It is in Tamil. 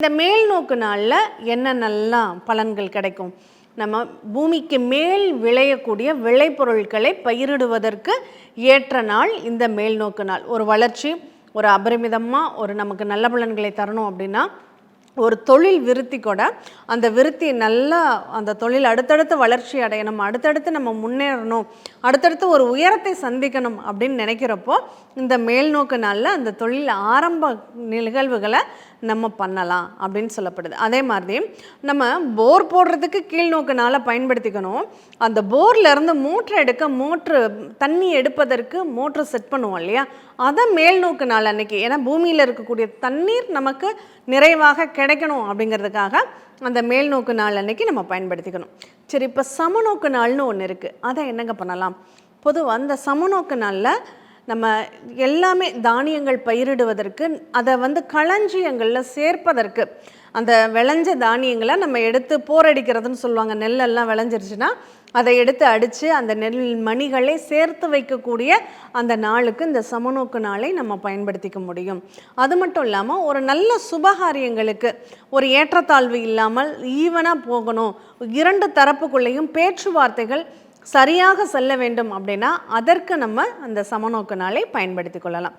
இந்த மேல் நோக்கு நாளில் என்னென்னலாம் பலன்கள் கிடைக்கும்? நம்ம பூமிக்கு மேல் விளையக்கூடிய விளைபொருட்களை பயிரிடுவதற்கு ஏற்ற நாள் இந்த மேல் நோக்கு நாள். ஒரு வளர்ச்சி ஒரு அபரிமிதமாக ஒரு நமக்கு நல்ல பலன்களை தரணும் அப்படின்னா ஒரு தொழில் விருத்தி கூட அந்த விருத்தி நல்லா அந்த தொழில் அடுத்தடுத்து வளர்ச்சி அடையணும் அடுத்தடுத்து நம்ம முன்னேறணும் அடுத்தடுத்து ஒரு உயரத்தை சந்திக்கணும் அப்படின்னு நினைக்கிறப்போ இந்த மேல்நோக்கு நாளில் அந்த தொழில் ஆரம்ப நிகழ்வுகளை நம்ம பண்ணலாம் அப்படின்னு சொல்லப்படுது. அதே மாதிரி நம்ம போர் போடுறதுக்கு கீழ்நோக்கு நாளை பயன்படுத்திக்கணும். அந்த போர்லேருந்து மோட்ரு எடுக்க மோட்ரு தண்ணி எடுப்பதற்கு மோட்ரு செட் பண்ணுவோம் இல்லையா? அதை மேல் நோக்கு நாள் அன்னைக்கு ஏன்னா பூமியில் இருக்கக்கூடிய தண்ணீர் நமக்கு நிறைவாக கிடைக்கணும் அப்படிங்கிறதுக்காக அந்த மேல் நோக்கு நாள் அன்னைக்கு நம்ம பயன்படுத்திக்கணும். சரி இப்போ சமநோக்கு நாள்னு ஒன்று இருக்குது அதை என்னங்க பண்ணலாம்? பொதுவாக அந்த சமநோக்கு நாளில் நம்ம எல்லாமே தானியங்கள் பயிரிடுவதற்கு அதை வந்து களஞ்சியங்களில் சேர்ப்பதற்கு அந்த விளைஞ்ச தானியங்களை நம்ம எடுத்து போரடிக்கிறதுன்னு சொல்லுவாங்க. நெல்லெல்லாம் விளைஞ்சிருச்சுன்னா அதை எடுத்து அடித்து அந்த நெல் மணிகளை சேர்த்து வைக்கக்கூடிய அந்த நாளுக்கு இந்த சமநோக்கு நாளை நம்ம பயன்படுத்திக்க முடியும். அது மட்டும் இல்லாமல் ஒரு நல்ல சுபகாரியங்களுக்கு ஒரு ஏற்றத்தாழ்வு இல்லாமல் ஈவனாக போகணும். இரண்டு தரப்புக்குள்ளேயும் பேச்சுவார்த்தைகள் சரியாக செல்ல வேண்டும் அப்படின்னா அதற்கு நம்ம அந்த சமநோக்கு நாளை பயன்படுத்தி கொள்ளலாம்.